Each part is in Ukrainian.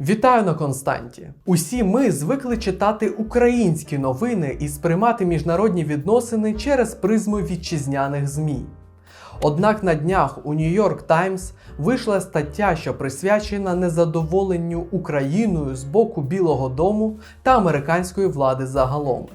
Вітаю на Константі. Усі ми звикли читати українські новини і сприймати міжнародні відносини через призму вітчизняних ЗМІ. Однак на днях у Нью-Йорк Таймс вийшла стаття, що присвячена незадоволенню Україною з боку Білого Дому та американської влади загалом.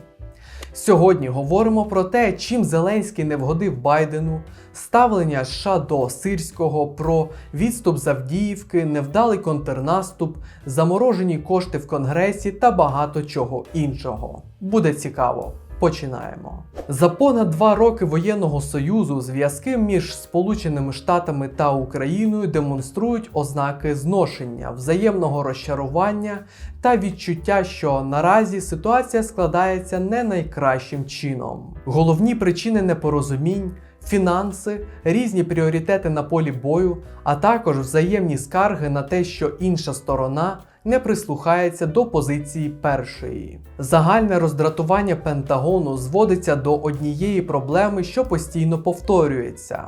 Сьогодні говоримо про те, чим Зеленський не вгодив Байдену, ставлення США до Сирського, про відступ з Авдіївки, невдалий контрнаступ, заморожені кошти в Конгресі та багато чого іншого. Буде цікаво. Починаємо. За понад два роки воєнного союзу зв'язки між Сполученими Штатами та Україною демонструють ознаки зношення, взаємного розчарування та відчуття, що наразі ситуація складається не найкращим чином. Головні причини непорозумінь. Фінанси, різні пріоритети на полі бою, а також взаємні скарги на те, що інша сторона не прислухається до позиції першої. Загальне роздратування Пентагону зводиться до однієї проблеми, що постійно повторюється.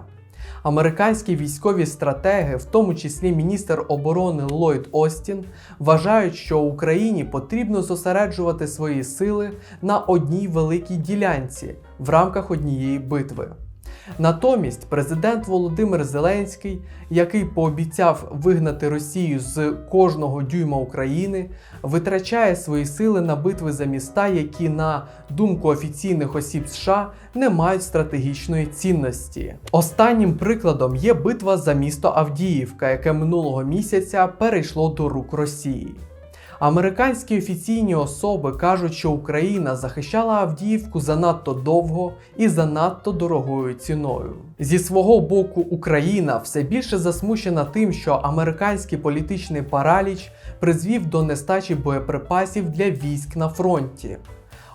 Американські військові стратеги, в тому числі міністр оборони Ллойд Остін, вважають, що Україні потрібно зосереджувати свої сили на одній великій ділянці в рамках однієї битви. Натомість президент Володимир Зеленський, який пообіцяв вигнати Росію з кожного дюйма України, витрачає свої сили на битви за міста, які, на думку офіційних осіб США, не мають стратегічної цінності. Останнім прикладом є битва за місто Авдіївка, яке минулого місяця перейшло до рук Росії. Американські офіційні особи кажуть, що Україна захищала Авдіївку занадто довго і занадто дорогою ціною. Зі свого боку, Україна все більше засмучена тим, що американський політичний параліч призвів до нестачі боєприпасів для військ на фронті.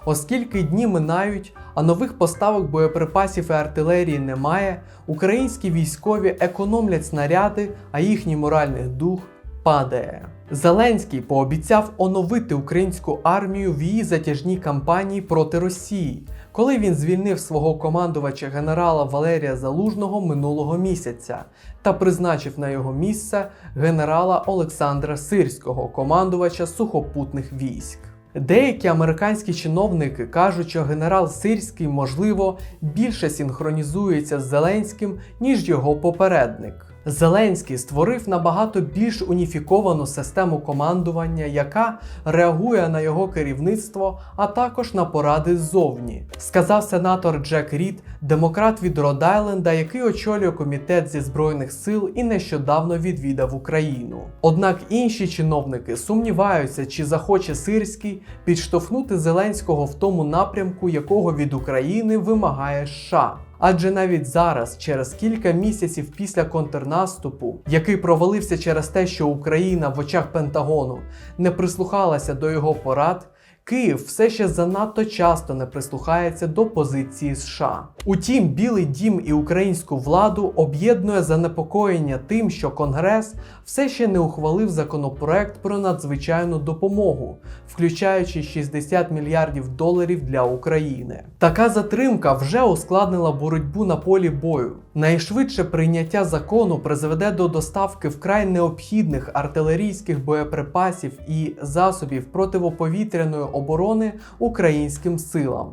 Оскільки дні минають, а нових поставок боєприпасів і артилерії немає, українські військові економлять снаряди, а їхній моральний дух падає. Зеленський пообіцяв оновити українську армію в її затяжній кампанії проти Росії, коли він звільнив свого командувача генерала Валерія Залужного минулого місяця та призначив на його місце генерала Олександра Сирського, командувача сухопутних військ. Деякі американські чиновники кажуть, що генерал Сирський, можливо, більше синхронізується з Зеленським, ніж його попередник. Зеленський створив набагато більш уніфіковану систему командування, яка реагує на його керівництво, а також на поради ззовні, сказав сенатор Джек Рід, демократ від Род-Айленда, який очолює комітет зі збройних сил і нещодавно відвідав Україну. Однак інші чиновники сумніваються, чи захоче Сирський підштовхнути Зеленського в тому напрямку, якого від України вимагає США. Адже навіть зараз, через кілька місяців після контрнаступу, який провалився через те, що Україна в очах Пентагону не прислухалася до його порад, Київ все ще занадто часто не прислухається до позиції США. Утім, Білий Дім і українську владу об'єднує занепокоєння тим, що Конгрес все ще не ухвалив законопроект про надзвичайну допомогу, включаючи 60 мільярдів доларів для України. Така затримка вже ускладнила боротьбу на полі бою. Найшвидше прийняття закону призведе до доставки вкрай необхідних артилерійських боєприпасів і засобів противоповітряної оборони українським силам.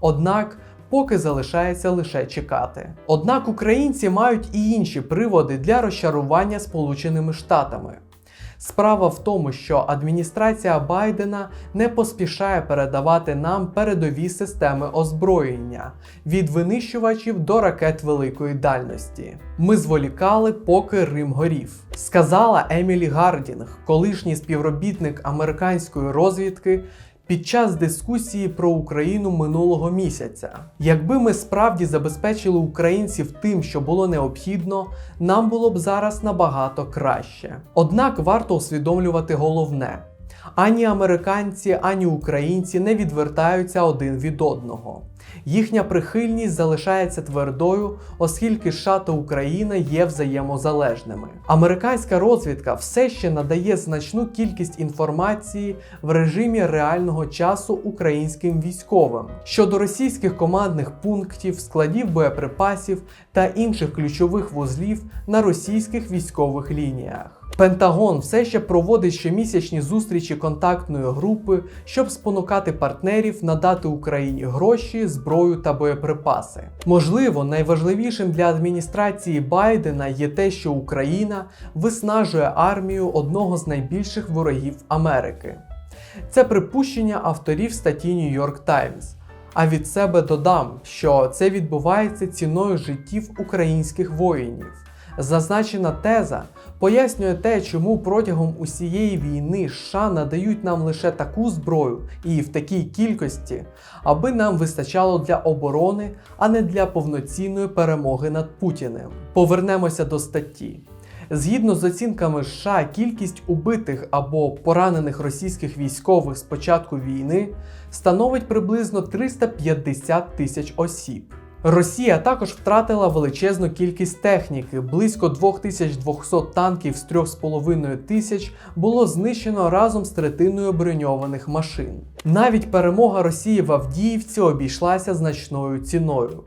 Однак поки залишається лише чекати. Однак українці мають і інші приводи для розчарування Сполученими Штатами. Справа в тому, що адміністрація Байдена не поспішає передавати нам передові системи озброєння від винищувачів до ракет великої дальності. Ми зволікали, поки Рим горів, сказала Емілі Гардінг, колишній співробітник американської розвідки. Під час дискусії про Україну минулого місяця, якби ми справді забезпечили українців тим, що було необхідно, нам було б зараз набагато краще. Однак варто усвідомлювати головне: ані американці, ані українці не відвертаються один від одного. Їхня прихильність залишається твердою, оскільки США та Україна є взаємозалежними. Американська розвідка все ще надає значну кількість інформації в режимі реального часу українським військовим щодо російських командних пунктів, складів боєприпасів та інших ключових вузлів на російських військових лініях. Пентагон все ще проводить щомісячні зустрічі контактної групи, щоб спонукати партнерів надати Україні гроші, зброю та боєприпаси. Можливо, найважливішим для адміністрації Байдена є те, що Україна виснажує армію одного з найбільших ворогів Америки. Це припущення авторів статті New York Times. А від себе додам, що це відбувається ціною життів українських воїнів. Зазначена теза пояснює те, чому протягом усієї війни США надають нам лише таку зброю і в такій кількості, аби нам вистачало для оборони, а не для повноцінної перемоги над Путіним. Повернемося до статті. Згідно з оцінками США, кількість убитих або поранених російських військових з початку війни становить приблизно 350 тисяч осіб. Росія також втратила величезну кількість техніки. Близько 2200 танків з 3,5 тисяч було знищено разом з третиною броньованих машин. Навіть перемога Росії в Авдіївці обійшлася значною ціною.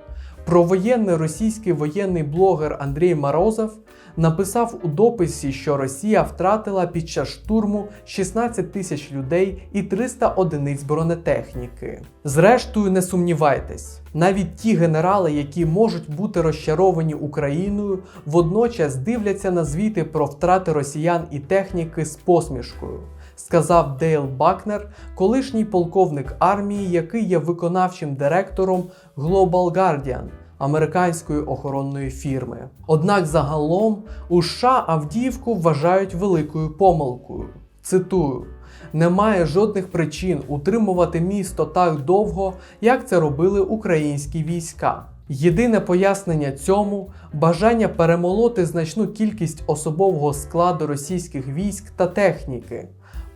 Провоєнний російський воєнний блогер Андрій Морозов написав у дописі, що Росія втратила під час штурму 16 тисяч людей і 300 одиниць бронетехніки. Зрештою, не сумнівайтесь, навіть ті генерали, які можуть бути розчаровані Україною, водночас дивляться на звіти про втрати росіян і техніки з посмішкою. Сказав Дейл Бакнер, колишній полковник армії, який є виконавчим директором Global Guardian, американської охоронної фірми. Однак загалом у США Авдіївку вважають великою помилкою. Цитую. Немає жодних причин утримувати місто так довго, як це робили українські війська. Єдине пояснення цьому бажання перемолоти значну кількість особового складу російських військ та техніки.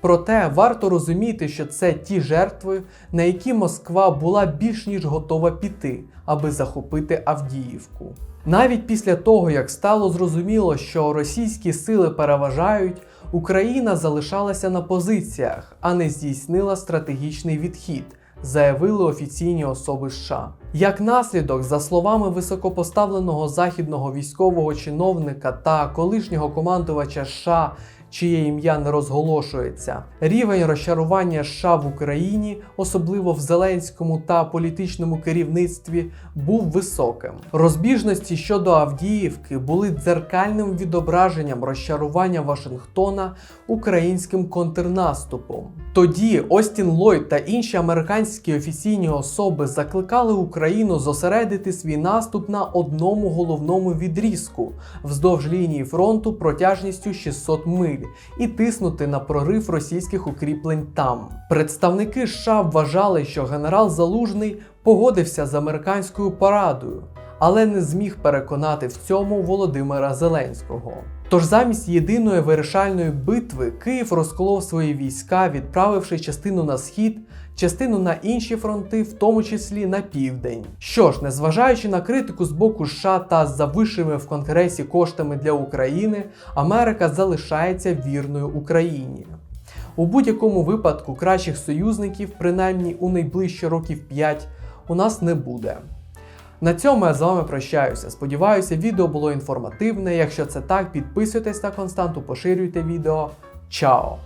Проте варто розуміти, що це ті жертви, на які Москва була більш ніж готова піти, аби захопити Авдіївку. Навіть після того, як стало зрозуміло, що російські сили переважають, Україна залишалася на позиціях, а не здійснила стратегічний відхід, заявили офіційні особи США. Як наслідок, за словами високопоставленого західного військового чиновника та колишнього командувача США чиє ім'я не розголошується. Рівень розчарування США в Україні, особливо в Зеленському та політичному керівництві, був високим. Розбіжності щодо Авдіївки були дзеркальним відображенням розчарування Вашингтона українським контрнаступом. Тоді Остін Ллойд та інші американські офіційні особи закликали Україну зосередити свій наступ на одному головному відрізку вздовж лінії фронту протяжністю 600 миль і тиснути на прорив російських укріплень там. Представники США вважали, що генерал Залужний погодився з американською порадою, але не зміг переконати в цьому Володимира Зеленського. Тож замість єдиної вирішальної битви Київ розколов свої війська, відправивши частину на схід, частину на інші фронти, в тому числі на південь. Що ж, незважаючи на критику з боку США та за вищими в Конгресі коштами для України, Америка залишається вірною Україні. У будь-якому випадку кращих союзників, принаймні у найближчі років 5, у нас не буде. На цьому я з вами прощаюся. Сподіваюся, відео було інформативне. Якщо це так, підписуйтесь на константу, поширюйте відео. Чао!